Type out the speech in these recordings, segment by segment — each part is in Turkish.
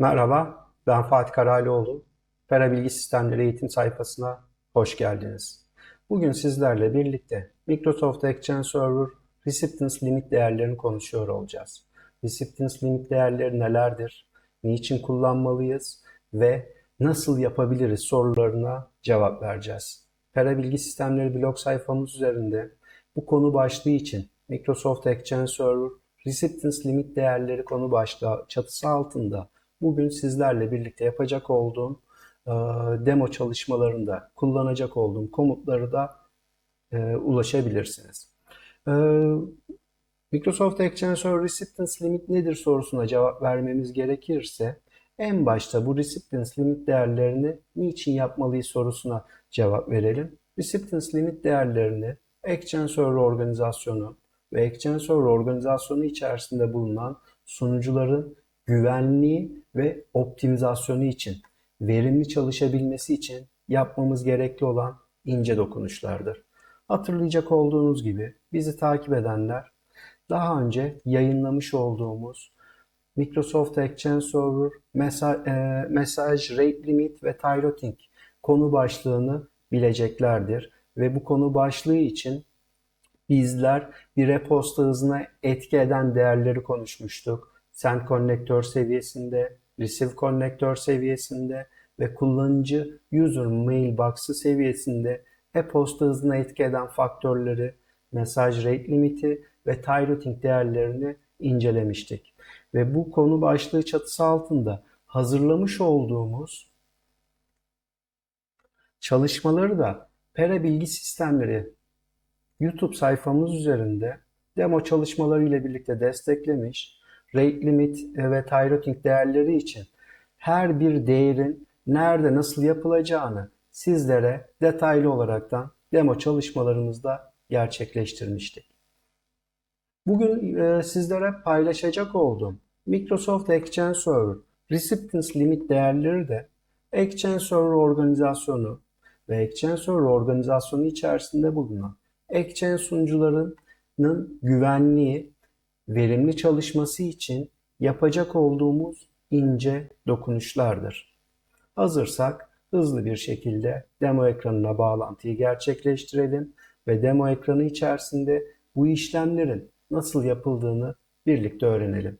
Merhaba, ben Fatih Karalioğlu. Pera Bilgi Sistemleri eğitim sayfasına hoş geldiniz. Bugün sizlerle birlikte Microsoft Exchange Server Receptance Limit değerlerini konuşuyor olacağız. Receptance Limit değerleri nelerdir? Niçin kullanmalıyız? Ve nasıl yapabiliriz sorularına cevap vereceğiz. Pera Bilgi Sistemleri blog sayfamız üzerinde bu konu başlığı için Microsoft Exchange Server Receptance Limit değerleri konu başlığı çatısı altında bugün sizlerle birlikte yapacak olduğum e, demo çalışmalarında kullanacak olduğum komutları da e, ulaşabilirsiniz. E, Microsoft Exchange Server Receptance Limit nedir sorusuna cevap vermemiz gerekirse en başta bu Receptance Limit değerlerini niçin yapmalıyız sorusuna cevap verelim. Receptance Limit değerlerini Server organizasyonu ve Server organizasyonu içerisinde bulunan sunucuların güvenliği ve optimizasyonu için, verimli çalışabilmesi için yapmamız gerekli olan ince dokunuşlardır. Hatırlayacak olduğunuz gibi bizi takip edenler daha önce yayınlamış olduğumuz Microsoft Exchange Server e, Message Rate Limit ve Tyroting konu başlığını bileceklerdir. Ve bu konu başlığı için bizler bir e-posta hızına etki eden değerleri konuşmuştuk. Send konnektör seviyesinde, receive konnektör seviyesinde ve kullanıcı user mailbox'ı seviyesinde e-posta hızına etki eden faktörleri, mesaj rate limiti ve tie routing değerlerini incelemiştik. Ve bu konu başlığı çatısı altında hazırlamış olduğumuz çalışmaları da Pera Bilgi Sistemleri YouTube sayfamız üzerinde demo çalışmaları ile birlikte desteklemiş rate limit ve tie routing değerleri için her bir değerin nerede nasıl yapılacağını sizlere detaylı olaraktan demo çalışmalarımızda gerçekleştirmiştik. Bugün e, sizlere paylaşacak olduğum Microsoft Exchange Server Receptance Limit değerleri de Exchange Server organizasyonu ve Exchange Server organizasyonu içerisinde bulunan Exchange sunucularının güvenliği, verimli çalışması için yapacak olduğumuz ince dokunuşlardır. Hazırsak hızlı bir şekilde demo ekranına bağlantıyı gerçekleştirelim ve demo ekranı içerisinde bu işlemlerin nasıl yapıldığını birlikte öğrenelim.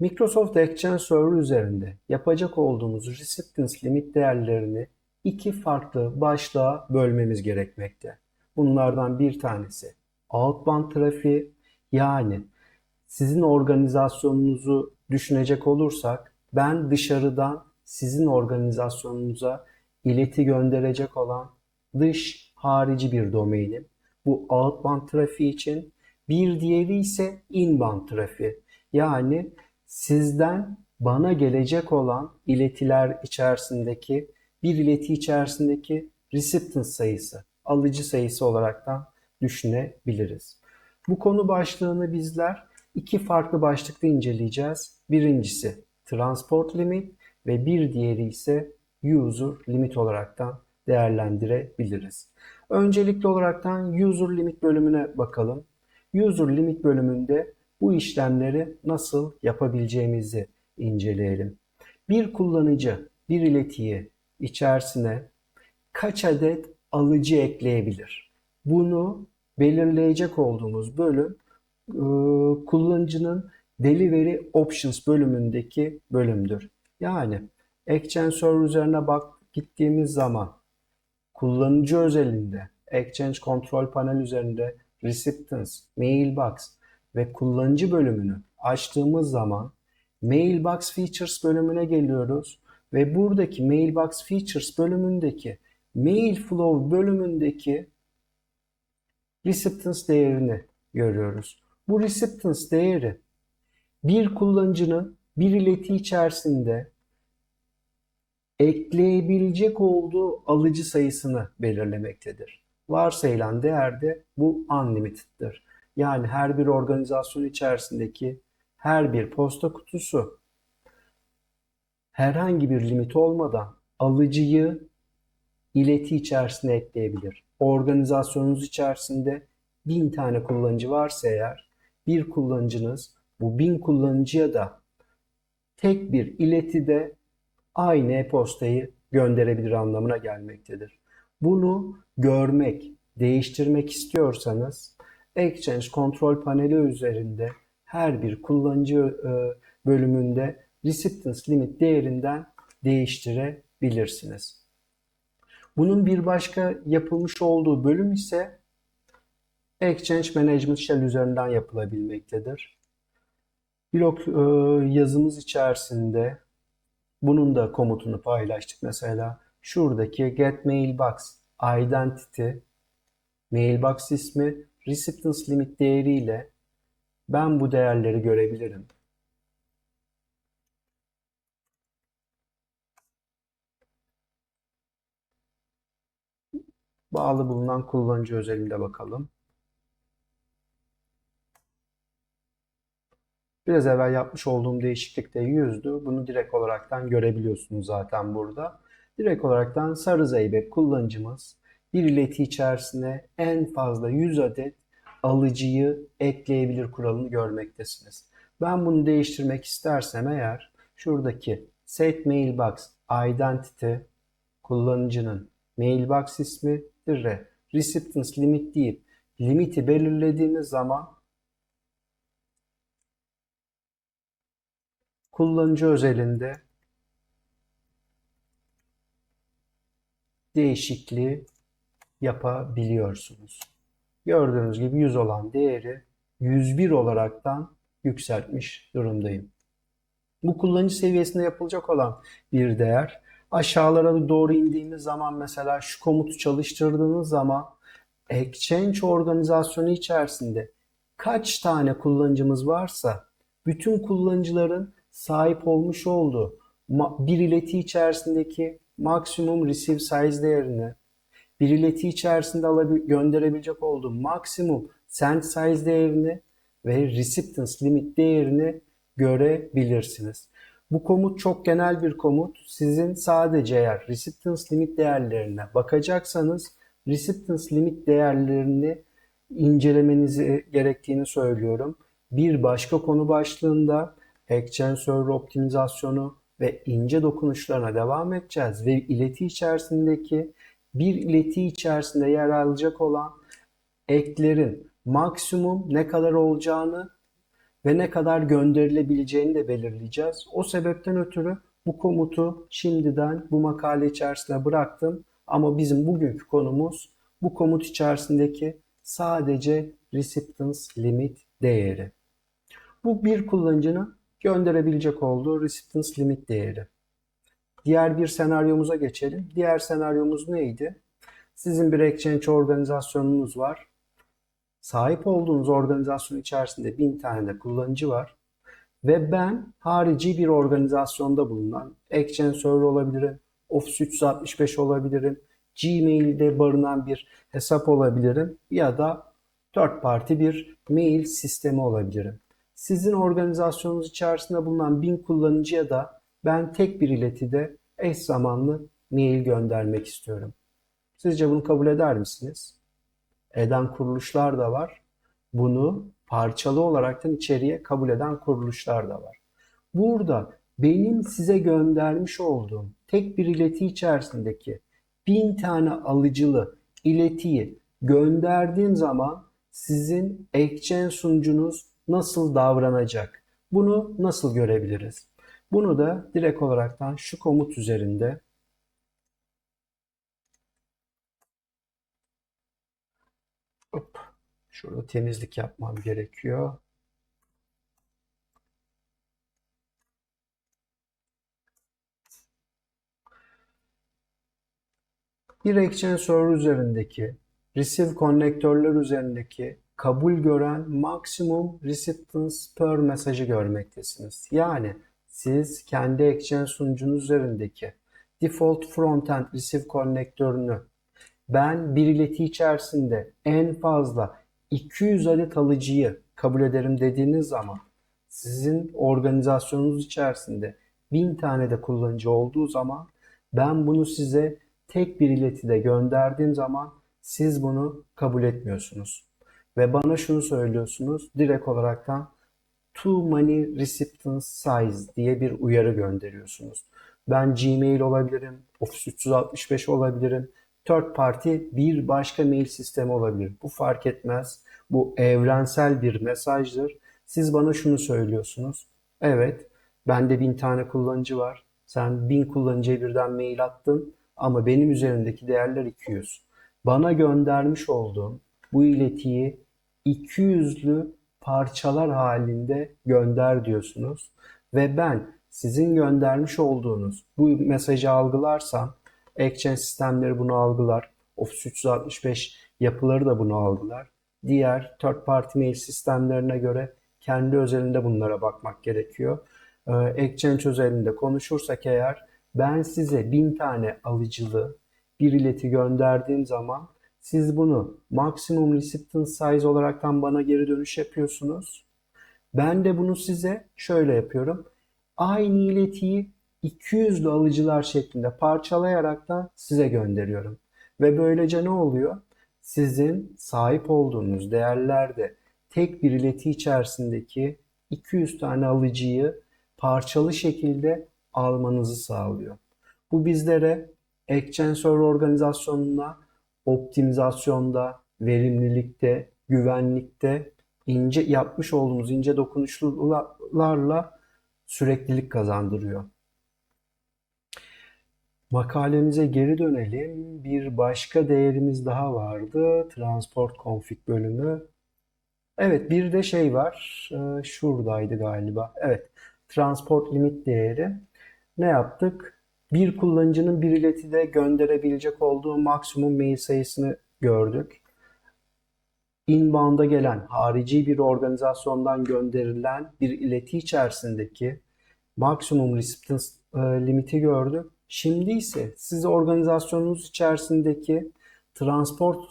Microsoft Exchange Server üzerinde yapacak olduğumuz receptance limit değerlerini iki farklı başlığa bölmemiz gerekmekte. Bunlardan bir tanesi outbound trafiği yani sizin organizasyonunuzu düşünecek olursak ben dışarıdan sizin organizasyonunuza ileti gönderecek olan dış harici bir domainim. Bu outbound trafiği için bir diğeri ise inbound trafiği. Yani sizden bana gelecek olan iletiler içerisindeki bir ileti içerisindeki receptance sayısı, alıcı sayısı olaraktan düşünebiliriz. Bu konu başlığını bizler iki farklı başlıkta inceleyeceğiz. Birincisi transport limit ve bir diğeri ise user limit olaraktan değerlendirebiliriz. Öncelikli olaraktan user limit bölümüne bakalım. User limit bölümünde bu işlemleri nasıl yapabileceğimizi inceleyelim. Bir kullanıcı bir iletiyi içerisine kaç adet alıcı ekleyebilir? Bunu belirleyecek olduğumuz bölüm e, kullanıcının Delivery Options bölümündeki bölümdür. Yani Exchange Server üzerine bak gittiğimiz zaman kullanıcı özelinde Exchange Control Panel üzerinde Receptance, Mailbox ve kullanıcı bölümünü açtığımız zaman Mailbox Features bölümüne geliyoruz ve buradaki Mailbox Features bölümündeki Mail Flow bölümündeki Receptance değerini görüyoruz. Bu Receptance değeri bir kullanıcının bir ileti içerisinde ekleyebilecek olduğu alıcı sayısını belirlemektedir. Varsayılan değer de bu unlimited'dır. Yani her bir organizasyon içerisindeki her bir posta kutusu herhangi bir limit olmadan alıcıyı ileti içerisine ekleyebilir. organizasyonunuz içerisinde 1000 tane kullanıcı varsa eğer bir kullanıcınız bu 1000 kullanıcıya da tek bir iletide aynı e-postayı gönderebilir anlamına gelmektedir. Bunu görmek, değiştirmek istiyorsanız Exchange kontrol paneli üzerinde her bir kullanıcı e, bölümünde Recipient's Limit değerinden değiştirebilirsiniz. Bunun bir başka yapılmış olduğu bölüm ise Exchange Management Shell üzerinden yapılabilmektedir. Blog e, yazımız içerisinde bunun da komutunu paylaştık. Mesela şuradaki get mailbox identity mailbox ismi recipients limit değeriyle ben bu değerleri görebilirim. Bağlı bulunan kullanıcı özelinde bakalım. Biraz evvel yapmış olduğum değişiklikte 100'dü. Bunu direkt olaraktan görebiliyorsunuz zaten burada. Direkt olaraktan sarı zeybek kullanıcımız bir ileti içerisine en fazla 100 adet alıcıyı ekleyebilir kuralını görmektesiniz. Ben bunu değiştirmek istersem eğer şuradaki set mailbox identity kullanıcının mailbox ismi dire recipients limit deyip limiti belirlediğimiz zaman kullanıcı özelinde değişikliği yapabiliyorsunuz. Gördüğünüz gibi 100 olan değeri 101 olaraktan yükseltmiş durumdayım. Bu kullanıcı seviyesinde yapılacak olan bir değer. Aşağılara doğru indiğimiz zaman mesela şu komutu çalıştırdığınız zaman Exchange organizasyonu içerisinde kaç tane kullanıcımız varsa bütün kullanıcıların sahip olmuş olduğu bir ileti içerisindeki maksimum receive size değerini, bir ileti içerisinde gönderebilecek olduğu maksimum send size değerini ve recipients limit değerini görebilirsiniz. Bu komut çok genel bir komut. Sizin sadece eğer recipients limit değerlerine bakacaksanız recipients limit değerlerini incelemenizi gerektiğini söylüyorum. Bir başka konu başlığında Exchange optimizasyonu ve ince dokunuşlarına devam edeceğiz ve ileti içerisindeki bir ileti içerisinde yer alacak olan eklerin maksimum ne kadar olacağını ve ne kadar gönderilebileceğini de belirleyeceğiz. O sebepten ötürü bu komutu şimdiden bu makale içerisine bıraktım. Ama bizim bugünkü konumuz bu komut içerisindeki sadece recipients limit değeri. Bu bir kullanıcının gönderebilecek olduğu recipients limit değeri. Diğer bir senaryomuza geçelim. Diğer senaryomuz neydi? Sizin bir exchange organizasyonunuz var. Sahip olduğunuz organizasyon içerisinde bin tane de kullanıcı var. Ve ben harici bir organizasyonda bulunan Exchange Server olabilirim, Office 365 olabilirim, Gmail'de barınan bir hesap olabilirim ya da third party bir mail sistemi olabilirim. Sizin organizasyonunuz içerisinde bulunan bin kullanıcıya da ben tek bir iletide eş zamanlı mail göndermek istiyorum. Sizce bunu kabul eder misiniz? Eden kuruluşlar da var. Bunu parçalı olaraktan içeriye kabul eden kuruluşlar da var. Burada benim size göndermiş olduğum tek bir ileti içerisindeki bin tane alıcılı iletiyi gönderdiğim zaman sizin Exchange sunucunuz nasıl davranacak? Bunu nasıl görebiliriz? Bunu da direkt olaraktan şu komut üzerinde hop, şurada temizlik yapmam gerekiyor. Bir Exchange Server üzerindeki Receive konnektörler üzerindeki kabul gören maksimum recipients per mesajı görmektesiniz. Yani siz kendi Exchange sunucunuz üzerindeki default frontend receive konnektörünü ben bir ileti içerisinde en fazla 200 adet alıcıyı kabul ederim dediğiniz zaman sizin organizasyonunuz içerisinde 1000 tane de kullanıcı olduğu zaman ben bunu size tek bir iletide gönderdiğim zaman siz bunu kabul etmiyorsunuz. Ve bana şunu söylüyorsunuz direkt olaraktan too many recipients size diye bir uyarı gönderiyorsunuz. Ben Gmail olabilirim, Office 365 olabilirim, third party bir başka mail sistemi olabilir. Bu fark etmez. Bu evrensel bir mesajdır. Siz bana şunu söylüyorsunuz. Evet, bende bin tane kullanıcı var. Sen bin kullanıcıya birden mail attın ama benim üzerimdeki değerler 200. Bana göndermiş olduğun bu iletiyi 200'lü parçalar halinde gönder diyorsunuz. Ve ben sizin göndermiş olduğunuz bu mesajı algılarsam Exchange sistemleri bunu algılar. Office 365 yapıları da bunu algılar. Diğer third party mail sistemlerine göre kendi özelinde bunlara bakmak gerekiyor. Ee, Exchange özelinde konuşursak eğer ben size bin tane alıcılı bir ileti gönderdiğim zaman siz bunu maksimum recipient size olaraktan bana geri dönüş yapıyorsunuz. Ben de bunu size şöyle yapıyorum. Aynı iletiyi 200'lü alıcılar şeklinde parçalayarak da size gönderiyorum. Ve böylece ne oluyor? Sizin sahip olduğunuz değerlerde tek bir ileti içerisindeki 200 tane alıcıyı parçalı şekilde almanızı sağlıyor. Bu bizlere Exchange Server organizasyonuna optimizasyonda, verimlilikte, güvenlikte ince yapmış olduğumuz ince dokunuşlarla süreklilik kazandırıyor. Makalemize geri dönelim. Bir başka değerimiz daha vardı. Transport config bölümü. Evet bir de şey var. Ee, şuradaydı galiba. Evet. Transport limit değeri. Ne yaptık? Bir kullanıcının bir iletide gönderebilecek olduğu maksimum mail sayısını gördük. Inbound'a gelen harici bir organizasyondan gönderilen bir ileti içerisindeki maksimum recipient e, limiti gördük. Şimdi ise siz organizasyonunuz içerisindeki transport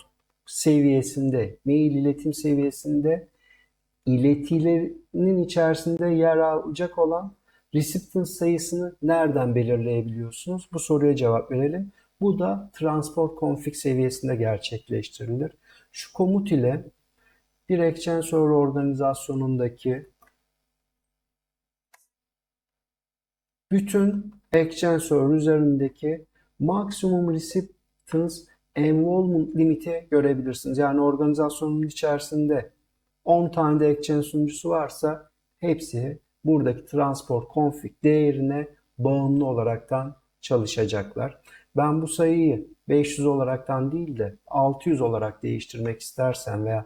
seviyesinde, mail iletim seviyesinde iletilerinin içerisinde yer alacak olan recipient sayısını nereden belirleyebiliyorsunuz? Bu soruya cevap verelim. Bu da transport config seviyesinde gerçekleştirilir. Şu komut ile bir Server organizasyonundaki bütün Server üzerindeki maksimum recipients enrollment limiti görebilirsiniz. Yani organizasyonun içerisinde 10 tane de Exchange sunucusu varsa hepsi buradaki transport config değerine bağımlı olaraktan çalışacaklar. Ben bu sayıyı 500 olaraktan değil de 600 olarak değiştirmek istersen veya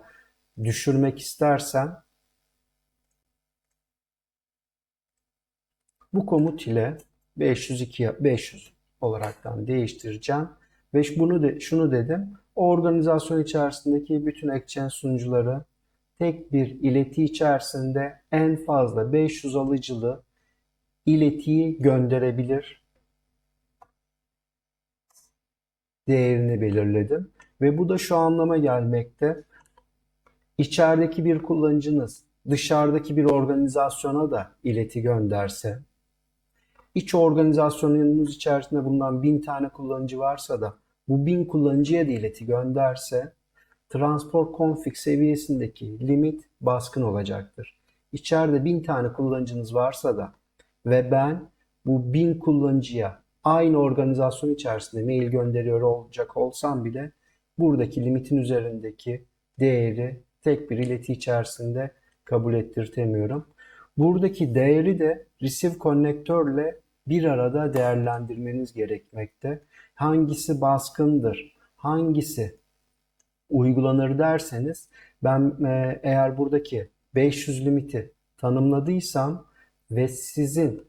düşürmek istersen bu komut ile 502 500 olaraktan değiştireceğim ve bunu de, şunu dedim. Organizasyon içerisindeki bütün Exchange sunucuları tek bir ileti içerisinde en fazla 500 alıcılı iletiyi gönderebilir değerini belirledim. Ve bu da şu anlama gelmekte. İçerideki bir kullanıcınız dışarıdaki bir organizasyona da ileti gönderse, iç organizasyonunuz içerisinde bulunan bin tane kullanıcı varsa da bu bin kullanıcıya da ileti gönderse, transport config seviyesindeki limit baskın olacaktır. İçeride bin tane kullanıcınız varsa da ve ben bu bin kullanıcıya aynı organizasyon içerisinde mail gönderiyor olacak olsam bile buradaki limitin üzerindeki değeri tek bir ileti içerisinde kabul ettirtemiyorum. Buradaki değeri de receive konnektörle bir arada değerlendirmeniz gerekmekte. Hangisi baskındır, hangisi uygulanır derseniz ben e, eğer buradaki 500 limiti tanımladıysam ve sizin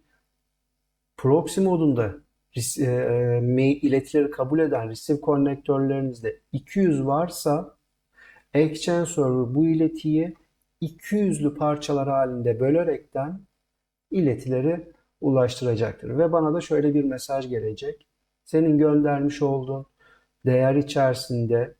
proxy modunda e, e, mail iletileri kabul eden receive konnektörlerinizde 200 varsa Exchange Server bu iletiyi 200'lü parçalar halinde bölerekten iletileri ulaştıracaktır. Ve bana da şöyle bir mesaj gelecek. Senin göndermiş olduğun değer içerisinde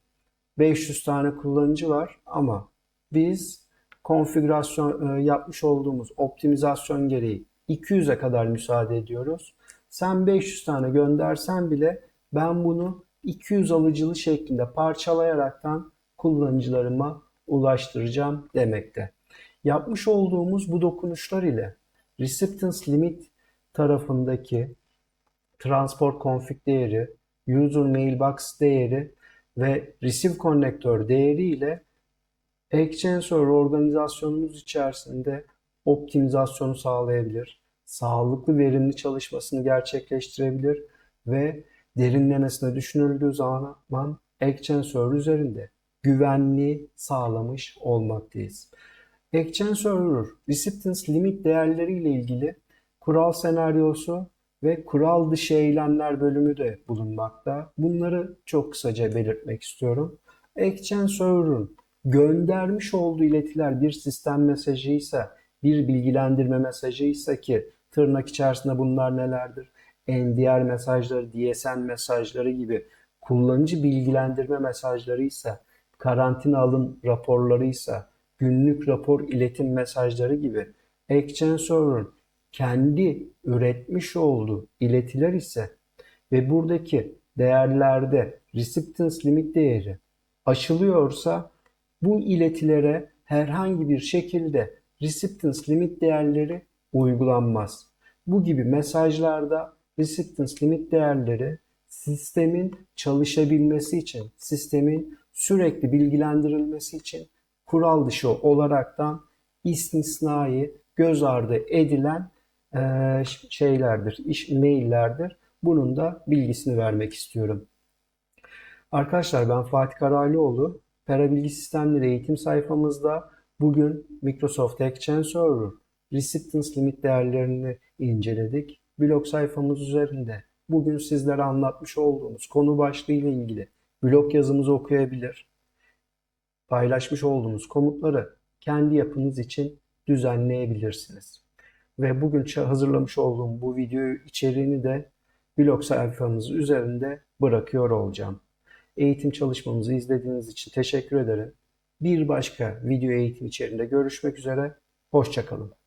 500 tane kullanıcı var ama biz konfigürasyon e, yapmış olduğumuz optimizasyon gereği 200'e kadar müsaade ediyoruz. Sen 500 tane göndersen bile ben bunu 200 alıcılı şeklinde parçalayaraktan kullanıcılarıma ulaştıracağım demekte. Yapmış olduğumuz bu dokunuşlar ile Receptance Limit tarafındaki Transport Config değeri, User Mailbox değeri ve Receive Connector değeri ile Exchange Server organizasyonumuz içerisinde optimizasyonu sağlayabilir, sağlıklı verimli çalışmasını gerçekleştirebilir ve derinlemesine düşünüldüğü zaman Exchange Server üzerinde güvenliği sağlamış olmaktayız. Exchange Server Receptance Limit değerleri ile ilgili kural senaryosu ve kural dışı eylemler bölümü de bulunmakta. Bunları çok kısaca belirtmek istiyorum. Exchange Server'ın göndermiş olduğu iletiler bir sistem mesajıysa, bir bilgilendirme mesajıysa ki tırnak içerisinde bunlar nelerdir? NDR mesajları, DSN mesajları gibi kullanıcı bilgilendirme mesajlarıysa, karantina alın raporlarıysa, günlük rapor iletim mesajları gibi Exchange Server'ın kendi üretmiş olduğu iletiler ise ve buradaki değerlerde receptance limit değeri aşılıyorsa bu iletilere herhangi bir şekilde receptance limit değerleri uygulanmaz. Bu gibi mesajlarda receptance limit değerleri sistemin çalışabilmesi için, sistemin sürekli bilgilendirilmesi için kural dışı olaraktan istisnai göz ardı edilen şeylerdir, iş maillerdir. Bunun da bilgisini vermek istiyorum. Arkadaşlar ben Fatih Karalioğlu. Perabilgi Sistemleri eğitim sayfamızda bugün Microsoft Exchange Server Receptance limit değerlerini inceledik. Blog sayfamız üzerinde bugün sizlere anlatmış olduğumuz konu başlığı ile ilgili blog yazımızı okuyabilir. Paylaşmış olduğumuz komutları kendi yapınız için düzenleyebilirsiniz. Ve bugün hazırlamış olduğum bu video içeriğini de blog sayfamız üzerinde bırakıyor olacağım. Eğitim çalışmamızı izlediğiniz için teşekkür ederim. Bir başka video eğitim içerisinde görüşmek üzere. Hoşçakalın.